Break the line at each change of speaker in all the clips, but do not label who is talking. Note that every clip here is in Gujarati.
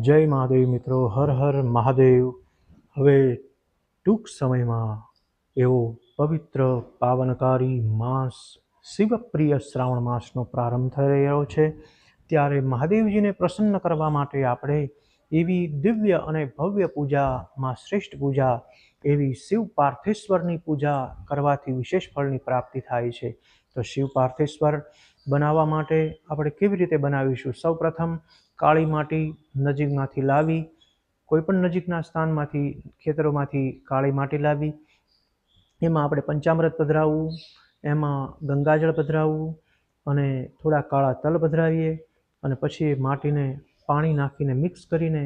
જય મહાદેવ મિત્રો, હર હર મહાદેવ. હવે ટૂંક સમયમાં એવો પવિત્ર પાવનકારી માસ, શિવપ્રિય શ્રાવણ માસનો પ્રારંભ થઈ રહ્યો છે. ત્યારે મહાદેવજીને પ્રસન્ન કરવા માટે આપણે એવી દિવ્ય અને ભવ્ય પૂજામાં શ્રેષ્ઠ પૂજા, એવી શિવ પાર્થેશ્વરની પૂજા કરવાથી વિશેષ ફળની પ્રાપ્તિ થાય છે. તો શિવ પાર્થેશ્વર બનાવવા માટે આપણે કેવી રીતે બનાવીશું? સૌપ્રથમ કાળી માટી નજીકમાંથી લાવી, કોઈપણ નજીકના સ્થાનમાંથી, ખેતરોમાંથી કાળી માટી લાવી. એમાં આપણે પંચામૃત પધરાવવું, એમાં ગંગાજળ પધરાવવું અને થોડા કાળા તલ પધરાવીએ અને પછી માટીને પાણી નાખીને મિક્સ કરીને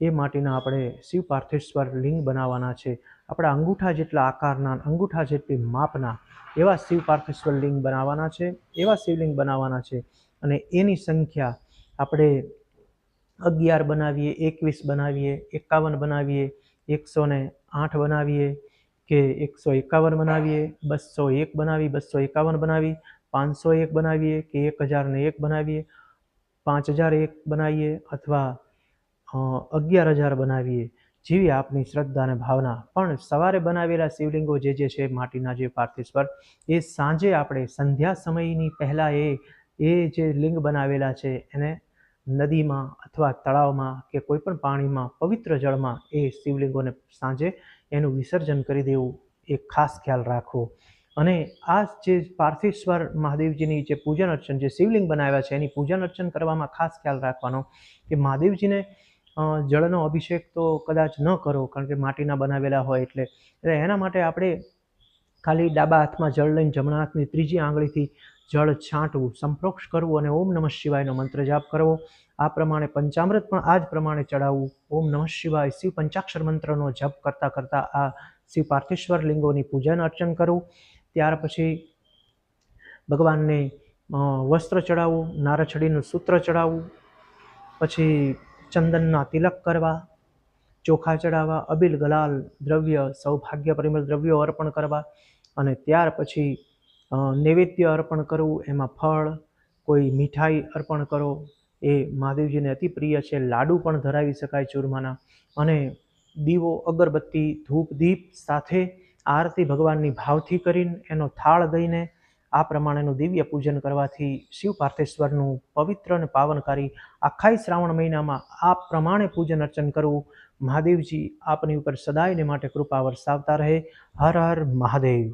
એ માટીના આપણે શિવ પાર્થેશ્વર લિંગ બનાવવાના છે. આપણા અંગૂઠા જેટલા આકારના, અંગૂઠા જેટલી માપના એવા શિવ પાર્થેશ્વર લિંગ બનાવવાના છે, એવા શિવલિંગ બનાવવાના છે અને એની સંખ્યા આપણે અગિયાર બનાવીએ, એકવીસ બનાવીએ, એકાવન બનાવીએ, એકસો ને આઠ બનાવીએ કે એકસો એકાવન બનાવીએ, બસો એક બનાવી, બસો એકાવન બનાવી, પાંચસો એક બનાવીએ કે એક હજારને એક બનાવીએ, પાંચ હજાર એક બનાવીએ અથવા અગિયાર હજાર બનાવીએ જેવી આપની શ્રદ્ધા અને ભાવના. પણ સવારે બનાવેલા શિવલિંગો જે જે છે, માટીના જે પાર્થેશ્વર એ સાંજે આપણે સંધ્યા સમયની પહેલાં એ એ જે લિંગ બનાવેલા છે, એને નદીમાં અથવા તળાવમાં કે કોઈપણ પાણીમાં પવિત્ર જળમાં એ શિવલિંગોને સાંજે એનું વિસર્જન કરી દેવું, એ ખાસ ખ્યાલ રાખવો. અને આ જે પાર્થેશ્વર મહાદેવજીની જે પૂજન અર્ચન, જે શિવલિંગ બનાવ્યા છે, એની પૂજન અર્ચન કરવામાં ખાસ ખ્યાલ રાખવાનો કે મહાદેવજીને જળનો અભિષેક તો કદાચ ન કરો, કારણ કે માટીના બનાવેલા હોય એટલે એટલે એના માટે આપણે ખાલી ડાબા હાથમાં જળ લઈને જમણા હાથની ત્રીજી આંગળીથી જળ છાંટવું, સંપ્રોક્ષ કરવું અને ઓમ નમઃ શિવાયનો મંત્ર જાપ કરવો. આ પ્રમાણે પંચામૃત પણ આ જ પ્રમાણે ચડાવવું. ઓમ નમઃ શિવાય શિવ પંચાક્ષર મંત્રનો જપ કરતાં કરતાં આ શિવ પાર્થેશ્વર લિંગોની પૂજન અર્ચન કરવું ત્યાર પછી ભગવાનને વસ્ત્ર ચડાવવું નારછડીનું સૂત્ર ચડાવવું પછી ચંદનના તિલક કરવા, ચોખા ચડાવવા, અબિલ ગલાલ દ્રવ્ય, સૌભાગ્ય પરિમળ દ્રવ્યો અર્પણ કરવા અને ત્યાર પછી નૈવેદ્ય અર્પણ કરવું, એમાં ફળ, કોઈ મીઠાઈ અર્પણ કરો, એ મહાદેવજીને અતિ પ્રિય છે. લાડુ પણ ધરાવી શકાય ચૂરમાના. અને દીવો, અગરબત્તી, ધૂપ, દીપ સાથે આરતી ભગવાનની ભાવથી કરીને એનો થાળ દઈને આ પ્રમાણેનું દિવ્ય પૂજન કરવાથી શિવ પાર્થેશ્વરનું પવિત્ર અને પાવનકારી આખાય શ્રાવણ મહિનામાં આ પ્રમાણે પૂજન અર્ચન કરવું. મહાદેવજી આપની ઉપર સદાયને માટે કૃપા વરસાવતા રહે. હર હર મહાદેવ.